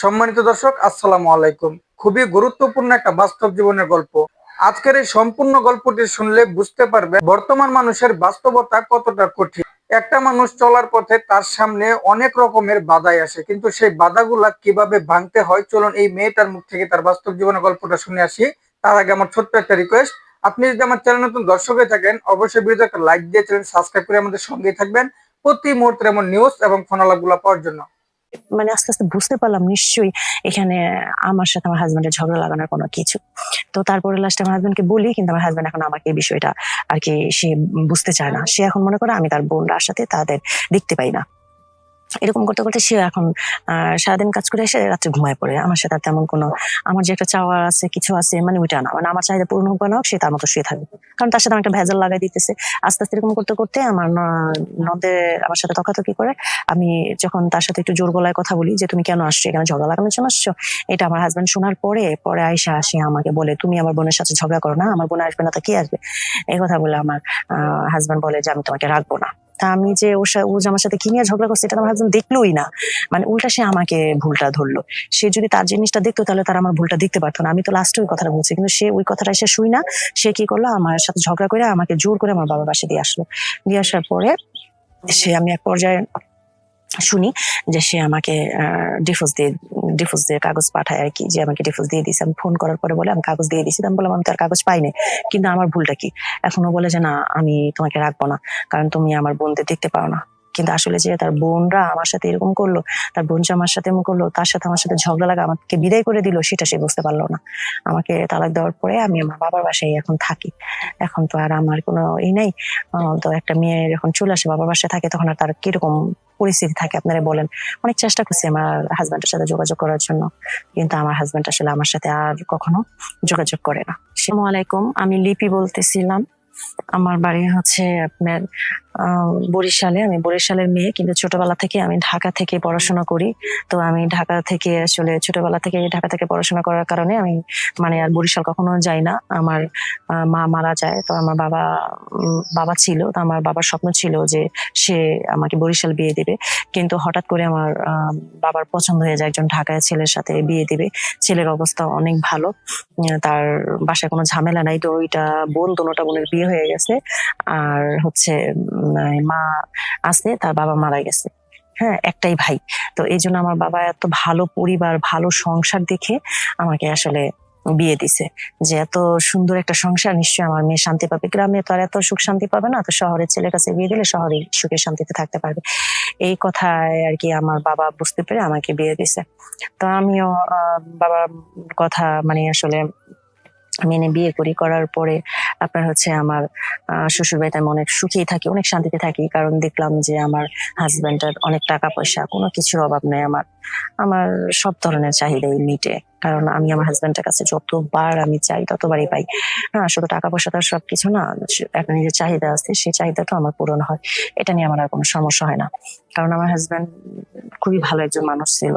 সম্মানিত দর্শক, আসসালামু আলাইকুম। খুবই গুরুত্বপূর্ণ একটা বাস্তব জীবনের গল্প। আজকের এই সম্পূর্ণ গল্পটি শুনলে বুঝতে পারবে বর্তমান মানুষের বাস্তবতা কতটা কঠিন। একটা মানুষ চলার পথে তার সামনে অনেক রকমের বাধাই আসে, কিন্তু সেই বাধাগুলা কীভাবে ভাঙতে হয়, চলুন এই মেয়েটার মুখ থেকে তার বাস্তব জীবনের গল্পটা শুনে আসি। তার আগে আমার ছোট্ট একটা রিকোয়েস্ট আপনি যদি আমার চ্যানেল নতুন দর্শক হয়ে থাকেন, অবশ্যই ভিডিওতে একটা লাইক দিয়ে চ্যানেল সাবস্ক্রাইব করে আমাদের সঙ্গেই থাকবেন প্রতি মুহূর্তে এমন নিউজ এবং ফোন আলাপগুলো পাওয়ার জন্য। মানে আস্তে আস্তে বুঝতে পারলাম নিশ্চয়ই এখানে আমার সাথে আমার হাজবেন্ডের ঝগড়া লাগানোর কোনো কিছু। তো তারপরে লাস্টে আমার হাজবেন্ডকে বলি, কিন্তু আমার হাজবেন্ড এখন আমাকে এই বিষয়টা আর কি সে বুঝতে চায় না। সে এখন মনে করে আমি তার বোনরার সাথে তাদের দেখতে পাই না। এরকম করতে করতে সে এখন সারাদিন কাজ করে এসে রাত্রে ঘুমায় পড়ে। আমার সাথে তেমন কোনো, আমার যে একটা চাওয়া আছে, কিছু আছে মানে ওইটা না। মানে আমার চাহিদা পূর্ণ হোক না হোক, সে তার মতো শুয়ে থাকবে। কারণ তার সাথে আমার একটা ভেজাল লাগাই দিতেছে। আস্তে আস্তে এরকম করতে করতে আমার নদে আমার সাথে তকাতকি করে, আমি যখন তার সাথে একটু জোর গলায় কথা বলি যে, তুমি কেন আসছো? এখানে ঝগড়া লাগানোর জন্য আসছো? এটা আমার হাজবেন্ড শোনার পরে পরে আয়সা আসে আমাকে বলে, তুমি আমার বোনের সাথে ঝগড়া করো না, আমার বোন আসবে না তা কি আসবে? এই কথা বলে আমার হাজবেন্ড বলে যে, আমি তোমাকে রাখব না। আমি যে ওর সাথে ও যে আমার সাথে কি নিয়ে ঝগড়া করছে, এটা আমার হাজবেন্ড দেখলোই না। মানে উল্টা সে আমাকে ভুলটা ধরলো। সে যদি তার জিনিসটা দেখতো, তাহলে তার আমার ভুলটা দেখতে পারতো না। আমি তো লাস্টে ওই কথাটা বলছি, কিন্তু সে ওই কথাটা এসে শুই না। সে কি করল, আমার সাথে ঝগড়া করে আমাকে জোর করে আমার বাবার বাসে দিয়ে আসলো। দিয়ে আসার পরে সে আমি এক পর্যায়ে শুনি যে সে আমাকে ডিফোর্স দিয়ে ডিফোর্স দিয়ে কাগজ পাঠায় আর কি, যে আমাকে ডিফোর্স দিয়ে দিয়েছে। আমি ফোন করার পরে বলে, আমি কাগজ দিয়ে দিয়েছি। আমি বললাম, আমি তো আর কাগজ পাইনি। কিন্তু আমার ভুলটা কি? এখনও বলে যে, না, আমি তোমাকে রাখব না, কারণ তুমি আমার বোনদের দেখতে পাও না। কিন্তু আসলে যে তার বোনরা আমার সাথে এরকম করল, তার বোন যে আমার সাথে এরকম করল, তার সাথে আমার সাথে ঝগড়া লাগা, আমাকে বিদায় করে দিল, সেটা সে বুঝতে পারল না। আমাকে তালাক দেওয়ার পরে আমি আমার বাবার বাসায় এখন থাকি। এখন তো আর আমার কোনো ই নেই। তো একটা মেয়ে যখন চলে আসে, বাবার বাসায় থাকে, তখন আর তার কীরকম পরিস্থিতি থাকে আপনারা বলেন। অনেক চেষ্টা করছি আমার হাজব্যান্ডের সাথে যোগাযোগ করার জন্য। কিন্তু আমার হাজব্যান্ড আসলে আমার সাথে আর কখনো যোগাযোগ করে না। আসসালামু আলাইকুম, আমি লিপি বলতেছিলাম। আমার বাড়ি হচ্ছে আপনার বরিশালে, আমি বরিশালের মেয়ে, কিন্তু ছোটবেলা থেকে আমি ঢাকা থেকে পড়াশোনা করি। তো আমি ঢাকা থেকে আসলে ছোটবেলা থেকে ঢাকা থেকে পড়াশোনা করার কারণে আমি মানে আর বরিশাল কখনো যাই না। আমার মা মারা যায়, তো আমার বাবা বাবা ছিল। তো আমার বাবার স্বপ্ন ছিল যে সে আমাকে বরিশাল বিয়ে দিবে। কিন্তু হঠাৎ করে আমার বাবার পছন্দ হয়ে যায় একজন ঢাকায় ছেলের সাথে বিয়ে দিবে। ছেলের অবস্থা অনেক ভালো। তার বাসায় কোনো ঝামেলা নাই। তো ওইটা বোন দোনোটা বোনের বিয়ে হয়ে গেছে। আর হচ্ছে মা আছে তার বাবা মারা গেছে। হ্যাঁ একটাই ভাই। তো এই জন্য আমার বাবা এত ভালো পরিবার, ভালো সংসার দেখে আমাকে আসলে বিয়ে দিছে। যে এত সুন্দর একটা সংসার, নিশ্চয়ই আমার মেয়ে শান্তি পাবে। গ্রামে তো আর এত সুখ শান্তি পাবে না, তো শহরের ছেলের কাছে বিয়ে দিলে শহরে সুখে শান্তিতে থাকতে পারবে। এই কথায় আর কি আমার বাবা বুঝতে পেরে আমাকে বিয়ে দিছে। তো আমিও বাবার কথা মানে আসলে মেনে বিয়ে করি, করার পরে আপনার হচ্ছে আমার শ্বশুর বাড়িতে আমি অনেক সুখেই থাকি, অনেক শান্তিতে থাকি। কারণ দেখলাম যে আমার হাজবেন্ডের অনেক টাকা পয়সা, কোনো কিছুর অভাব নেই আমার। আমার সব ধরনের চাহিদাই মিটে। কারণ আমি আমার হাজবেন্ডের কাছে যতবার আমি চাই, ততবারই পাই। হ্যাঁ শুধু টাকা পয়সা তো আর সবকিছু না, একটা নিজের চাহিদা আছে, সেই চাহিদাটা আমার পূরণ হয়। এটা নিয়ে আমার আর কোনো সমস্যা হয় না। কারণ আমার হাজবেন্ড খুবই ভালো একজন মানুষ ছিল।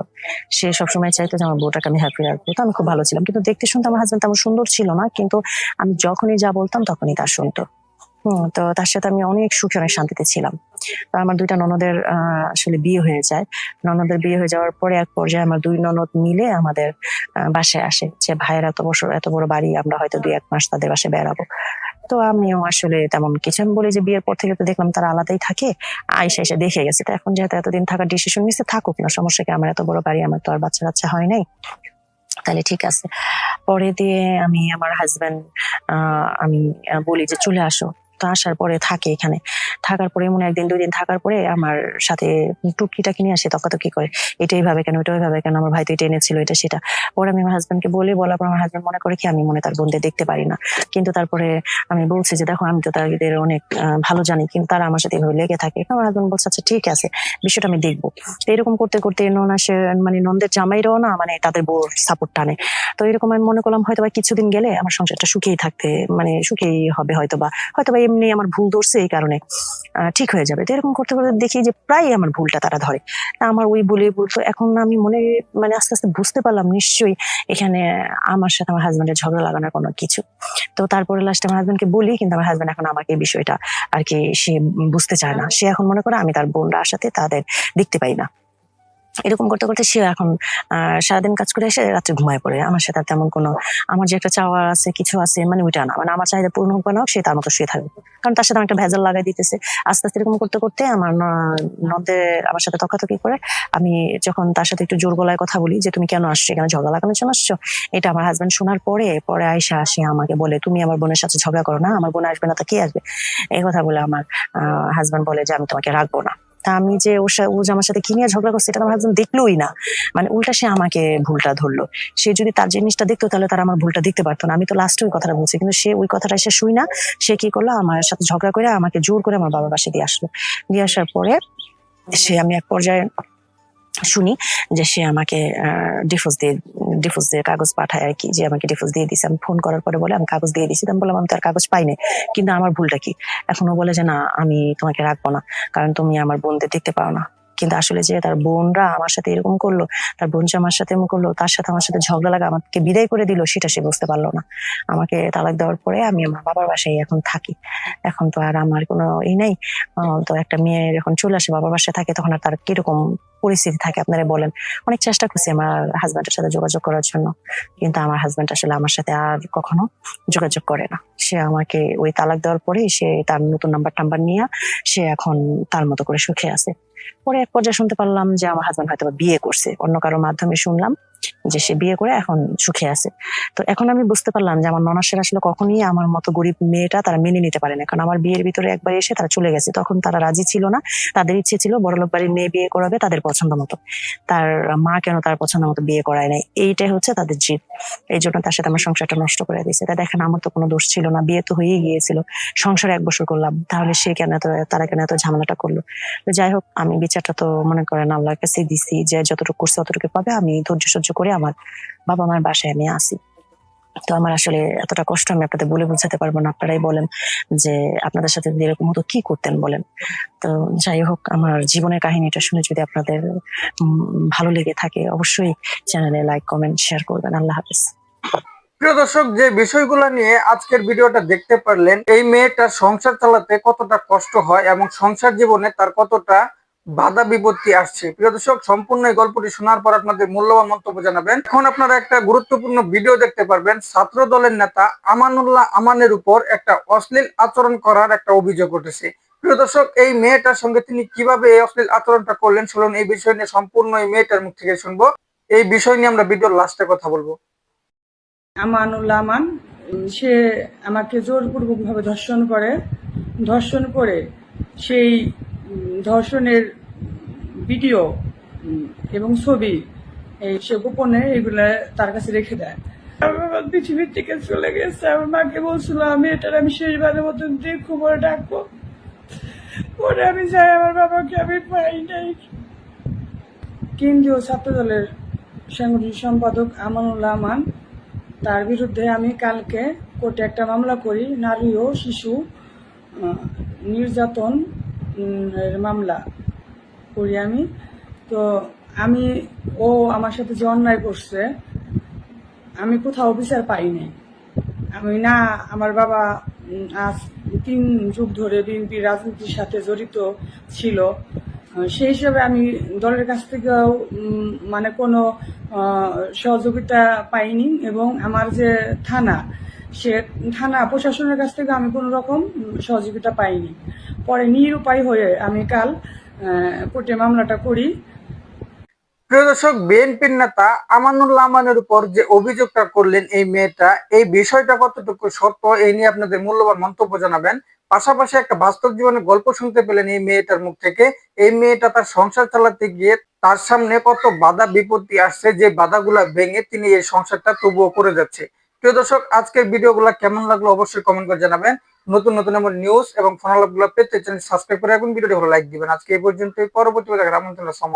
সে সবসময় চাইতো যে আমার বউটাকে আমি হ্যাপি রাখব। তো আমি খুব ভালো ছিলাম। কিন্তু দেখতে শুনতে আমার হাজব্যান্ড তেমন সুন্দর ছিল না, কিন্তু আমি যখনই যা বলতাম তখনই তা শুনতো। হম, তো তার সাথে আমি অনেক সুখে, অনেক শান্তিতে ছিলাম। তো আমার দুইটা ননদের আসলে বিয়ে হয়ে যায়। ননদের বিয়ে হয়ে যাওয়ার পরে এক পর্যায়ে আমার দুই ননদ মিলে আমাদের বাসায় আসে। যে ভাইয়ের এত বছর, এত বড় বাড়ি, আমরা হয়তো দুই এক মাস তাদের বাসায় বেড়াবো। তো আমিও আসলে তেমন কিছু, আমি বলি যে বিয়ের পর থেকে তো দেখলাম তারা আলাদাই থাকে। আইসা এসে দেখে গেছে। তো এখন যেহেতু এতদিন থাকার ডিসিশন নিচ্ছে থাকুক না সমস্যা কি? আমার এত বড় বাড়ি, আমার তো আর বাচ্চা কাচ্চা হয় নাই। তাহলে ঠিক আছে। পরে দিয়ে আমি, আমার হাজবেন্ড আমি বলি যে চলে আসো। তো আসার পরে থাকে এখানে। থাকার পরে মনে একদিন, দুই দিন থাকার পরে আমার সাথে টুকিটা কিনে আসে তকাতকি করে। এটা এইভাবে কেন ওটা ওইভাবে কেন? আমার ভাই তো এটা এনেছিল, এটা সেটা। পরে আমি আমার হাজবেন্ডকে বলি বলার পর আমার হাজবেন্ড মনে করে কি, আমি মনে তার বোনদের দেখতে পারি না। কিন্তু তারপরে আমি বলছি যে, দেখো, আমি তো তাদের অনেক ভালো জানি, কিন্তু তারা আমার সাথে এভাবে লেগে থাকে। আমার হাজবেন্ড বলছে আচ্ছা ঠিক আছে, বিষয়টা আমি দেখব। তো এরকম করতে করতে নন আসে মানে নন্দের জামাইরাও না মানে তাদের বউর সাপোর্ট টানে। তো এরকম আমি মনে করলাম হয়তো বা কিছুদিন গেলে আমার সংসারটা সুখেই থাকতে মানে সুখেই হবে হয়তো বা হয়তো বা এমনি আমার ভুল ধরছে এই কারণে ঠিক হয়ে যাবে। তো এরকম করতে করতে দেখি যে প্রায় আমার ভুলটা তারা ধরে। তা আমার ওই বলে বলতো এখন আমি মনে মানে আস্তে আস্তে বুঝতে পারলাম নিশ্চয়ই এখানে আমার সাথে আমার হাজবেন্ডের ঝগড়া লাগানোর কোনো কিছু। তো তারপরে লাস্টে আমার হাজবেন্ডকে বলি, কিন্তু আমার হাজব্যান্ড এখন আমাকে এই বিষয়টা আর কি সে বুঝতে চায় না। সে এখন মনে করে আমি তার বোনরা সাথে তাদের দেখতে পাই না। এরকম করতে করতে সে এখন সারাদিন কাজ করে এসে রাত্রে ঘুমায় পড়ে। আমার সাথে তেমন কোনো, আমার যে একটা চাওয়া আছে, কিছু আছে মানে ওইটা না। মানে আমার চাহিদা পূর্ণ হোক না সে তার মতো শুয়ে থাকবে কারণ তার সাথে আমার একটা ভেজাল লাগাই দিতেছে। আস্তে আস্তে এরকম করতে করতে আমার ন- নদে আমার সাথে তকাতকি করে আমি যখন তার সাথে একটু জোর গলায় কথা বলি যে, তুমি কেন আসছো? এখানে ঝগড়া লাগানোর জন্য আসছো? এটা আমার হাজবেন্ড শোনার পরে পরে আয়সা আসে আমাকে বলে, তুমি আমার বোনের সাথে ঝগড়া করো না, আমার বোন আসবে না, তা কি আসবে? এই কথা বলে আমার হাজবেন্ড বলে যে, আমি তোমাকে রাখব না। আমি যে ওর সাথে ও যে আমার সাথে কি নিয়ে ঝগড়া করছে এটা আমার হাজবেন্ড দেখলোই না। মানে উল্টা সে আমাকে ভুলটা ধরলো। সে যদি তার জিনিসটা দেখতো, তাহলে তারা আমার ভুলটা দেখতে পারতো না। আমি তো লাস্টে ওই কথাটা বলছি, কিন্তু সে ওই কথাটা সে শুই না। সে কি করল, আমার সাথে ঝগড়া করে আমাকে জোর করে আমার বাবার বাসে দিয়ে আসলো। দিয়ে আসার পরে সে আমি এক পর্যায়ে শুনি যে সে আমাকে ডিফোর্স দিয়ে ডিফোর্স দিয়ে কাগজ পাঠায় আর কি, যে আমাকে ডিফোর্স দিয়ে দিছে। আমি ফোন করার পরে বলে, আমি কাগজ দিয়ে দিছি। আমি বললাম, আমি তো আর কাগজ পাইনি। কিন্তু আমার ভুলটা কি? এখনও বলে যে, না, আমি তোমাকে রাখব না, কারণ তুমি আমার বোনদের দেখতে পাও না। কিন্তু আসলে যে তার বোনরা আমার সাথে এরকম করল, তার বোন যে আমার সাথে এরকম করল, তার সাথে আমার সাথে ঝগড়া লাগা আমাকে বিদায় করে দিল, সেটা সে বুঝতে পারল না। আমাকে তালাক দেওয়ার পরে আমি আমার বাবার বাসায় এখন থাকি। এখন তো আর আমার কোনো ই নেই। তো একটা মেয়ে যখন চলে আসে, বাবার বাসায় থাকে, তখন আর তার কীরকম পরিস্থিতি থাকে আপনারা বলেন। অনেক চেষ্টা করছি আমার হাজব্যান্ডের সাথে যোগাযোগ করার জন্য। কিন্তু আমার হাজব্যান্ড আসলে আমার সাথে আর কখনো যোগাযোগ করে না। সে আমাকে ওই তালাক দেওয়ার পরে সে তার নতুন নাম্বার টাম্বার নিয়ে সে এখন তার মতো করে সুখে আছে। পরে এক পর্যায়ে শুনতে পারলাম যে আমার হাজব্যান্ড হয়তো বিয়ে করছে। অন্য কারোর মাধ্যমে শুনলাম যে সে বিয়ে করে এখন সুখে আছে। তো এখন আমি বুঝতে পারলাম যে আমার ননাসের আসলে কখনই আমার মতো গরিব মেয়েটা তারা মেনে নিতে পারে না। কারণ আমার বিয়ের ভিতরে একবার এসে তারা চলে গেছে। তখন তারা রাজি ছিল না। তাদের ইচ্ছে ছিল বড়লোক বাড়ির মেয়ে বিয়ে করাবে তাদের পছন্দ মতো। তার মা কেন তার পছন্দ মতো বিয়ে করায় নাই? এইটাই হচ্ছে তাদের জিদ। এই জন্য তার সাথে আমার সংসারটা নষ্ট করে দিয়েছে। তা দেখেন, আমার তো কোনো দোষ ছিল না। বিয়ে তো হয়েই গিয়েছিল। সংসার এক বছর করলাম। তাহলে সে কেন এত তারা কেন এত ঝামেলাটা করল? যাই হোক, আমি বিচারটা তো মনে করেন আল্লাহর কাছে দিছি যে যতটুকু করছে ততটুকু পাবে। আমি ধৈর্য সহ্য করে আমার বাবা মার বাসায় আমি আসি তো আমার আসলে এতটা কষ্ট আমি আপনাদের বলে বোঝাতে পারব না। আপনারাই বলেন যে আপনাদের সাথে এরকম হতো কি করতেন বলেন। তো যাই হোক, আমার জীবনের কাহিনীটা শুনে যদি আপনাদের ভালো লেগে থাকে, অবশ্যই চ্যানেলে লাইক, কমেন্ট, শেয়ার করবেন। আল্লাহ হাফিজ। প্রিয় দর্শক, যে বিষয়গুলো নিয়ে আজকের ভিডিওটা দেখতে পারলেন, এই মেয়েটার সংসার চালাতে কতটা কষ্ট হয় এবং সংসার জীবনে তার কতটা বাধা বিপত্তি আসছে। প্রিয় দর্শক, সম্পূর্ণ এই গল্পটি শোনার পর আপনাদের মূল্যবান মন্তব্য জানাবেন। এখন আপনারা একটা গুরুত্বপূর্ণ ভিডিও দেখতে পারবেন। ছাত্র দলের নেতা আমানুল্লাহ আমানের উপর একটা অশ্লীল আচরণ করার একটা অভিযোগ উঠেছে। প্রিয় দর্শক, এই মেয়েটার সঙ্গে তিনি কীভাবে এই অশ্লীল আচরণটা করলেন শুনুন এই বিষয় নিয়ে সম্পূর্ণ এই মেয়েটার মুখ থেকে শুনব। এই বিষয় নিয়ে আমরা ভিডিওর লাস্টে কথা বলব। আমানুল্লাহ আমান, সে আমাকে জোরপূর্বকভাবে ধর্ষণ করে। ধর্ষণ করে সেই ধর্ষণের ভিডিও এবং ছবি এই সে গোপনে এগুলা তার কাছে রেখে দেয়। আমার পৃথিবীর থেকে চলে গেছে আমার মাকে বলছিল আমি এটার আমি শেষবারের মতন দেখব পরে ডাকবো। পরে আমি যাই আমার বাবাকে আমি পাই নাই। কেন্দ্রীয় ছাত্র দলের সাংগঠনিক সম্পাদক আমানুল্লাহ আমান তার বিরুদ্ধে আমি কালকে কোর্টে একটা মামলা করি নারী ও শিশু নির্যাতন মামলা করি আমি। তো আমি, ও আমার সাথে যে অন্যায় করছে, আমি কোথাও বিচার পাই নাই। আমি না, আমার বাবা আজ তিন যুগ ধরে বিএনপি রাজনীতির সাথে জড়িত ছিল। সেই হিসাবে আমি দলের কাছ থেকেও মানে কোনো সহযোগিতা পাইনি। এবং আমার যে থানা সে থানা প্রশাসনের কাছ থেকে আমি কোনো রকম সহযোগিতা পাইনি। পরে নিরুপায় হয়ে আমি কাল কোর্টে মামলাটা করি। প্রিয় দর্শক, বিএনপির নেতা আমানুল্লাহ আমানের উপর যে অভিযোগটা করলেন এই মেয়েটা, এই বিষয়টা কতটুকু সত্য এই নিয়ে আপনাদের মূল্যবান মন্তব্য জানাবেন। পাশাপাশি একটা বাস্তব জীবনের গল্প শুনতে পেলেন এই মেয়েটার মুখ থেকে। এই মেয়েটা তার সংসার চালাতে গিয়ে তার সামনে কত বাধা বিপত্তি আসছে, যে বাধাগুলা ভেঙে তিনি এই সংসারটা তবুও করে যাচ্ছে। প্রিয় দর্শক, আজকের ভিডিওগুলো কেমন লাগল অবশ্যই কমেন্ট করে জানাবেন। নতুন নতুন এমন নিউজ এবং ফোনালাপগুলো পেতে চ্যানেল সাবস্ক্রাইব করে রাখুন ভিডিওটি ভালো লাইক দিবেন। আজকে এই পর্যন্ত পরবর্তী দেখার আমন্ত্রণ, আসসালামু